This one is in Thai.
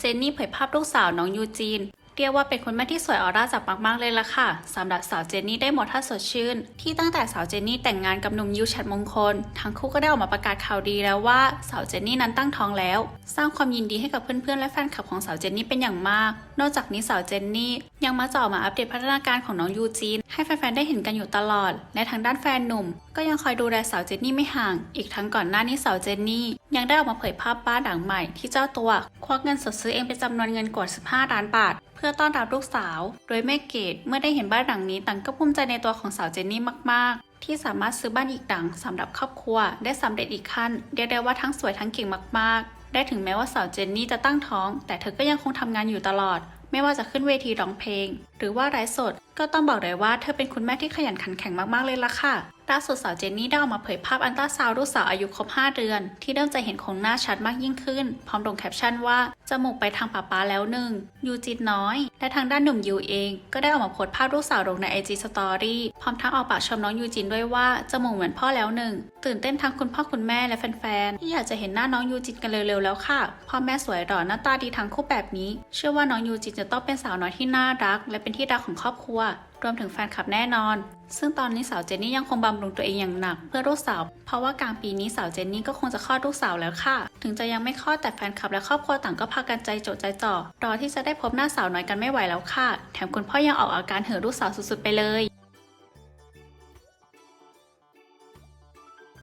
เจนนี่เผยภาพลูกสาวน้องยูจีนเรียกว่าเป็นคุณแม่ที่สวยออร่าจับมากๆเลยล่ะค่ะสำหรับสาวเจนนี่ได้หมดท่าสดชื่น ที่ตั้งแต่สาวเจนนี่แต่งงานกับหนุ่มยูชัดมงคล ทั้งคู่ก็ได้ออกมาประกาศข่าวดีแล้วว่าสาวเจนนี่นั้นตั้งท้องแล้ว สร้างความยินดีให้กับเพื่อนๆและแฟนคลับของสาวเจนนี่เป็นอย่างมาก นอกจากนี้สาวเจนนี่ ยังมาจ่อมาอัปเดตพัฒนาการของน้องยูจีน ให้แฟนๆได้เห็นกันอยู่ตลอด และทางด้านแฟนหนุ่ม ก็ยังคอยดูแลสาวเจนนี่ไม่ห่าง อีกทั้งก่อนหน้านี้สาวเจนนี่ ยังได้ออกมาเผยภาพบ้านหลังใหม่ที่เจ้าตัวควักเงินสดซื้อเองเป็นจำนวนเงินกว่า 15 ล้านบาท เพื่อต้อนรับลูกสาว โดยแม่เกดเมื่อได้เห็นบ้านหลังนี้ต่างก็ภูมิใจในตัวของสาวเจนนี่มากๆ ที่สามารถซื้อบ้านอีกหลังสำหรับครอบครัว ได้สำเร็จอีกขั้นเรียกได้ว่าทั้งสวยทั้งเก่งมาก ๆ ได้ถึงแม้ว่าสาวเจนนี่จะตั้งท้อง แต่เธอก็ยังคงทำงานอยู่ตลอด ไม่ว่าจะขึ้นเวทีร้องเพลง หรือว่าไร้สด ก็ต้องบอกเลยว่าเธอเป็นคุณแม่ที่ขยันขันแข็งมากๆเลยล่ะค่ะ ล่าสุดสาวเจนนี่ได้ออกมาเผยภาพอันตราซาวลูกสาวอายุครบ 5 เดือน ที่เริ่มจะเห็นโครงหน้าชัดมากยิ่งขึ้น พร้อมลงแคปชั่นว่า จมูกไปทางป้าป้าแล้วหนึ่งยูจิตน้อย และทางด้านหนุ่มยูเอง ก็ได้ออกมาโพสภาพลูกสาวลงใน IG Story พร้อมทั้งออกปากชมน้องยูจินด้วยว่า จมูกเหมือนพ่อแล้วหนึ่งตื่นเต้นทั้งคุณพ่อคุณแม่และแฟนๆที่อยากจะเห็นหน้าน้องยูจินกันเร็วๆแล้วค่ะพ่อแม่สวยหล่อหน้าตาดีทั้งคู่แบบนี้ เชื่อว่าน้องยูจินจะต้องเป็นสาวน้อยที่น่ารัก และเป็นที่รักของครอบครัว รวมถึงแฟนคลับแน่นอน ซึ่งตอนนี้สาวเจนนี่ยังคงบำรุงตัวเองอย่างหนัก เพื่อลูกสาว เพราะว่ากลางปีนี้สาวเจนนี่ก็คงจะคลอดลูกสาวแล้วค่ะ ถึงจะยังไม่คลอดแต่แฟนคลับและครอบครัวต่างก็พากันใจจดใจจ่อรอที่จะได้พบหน้าสาวน้อยกันไม่ไหวแล้วค่ะ แถมคุณพ่อยังออกอาการเห่อลูกสาวสุดๆไปเลย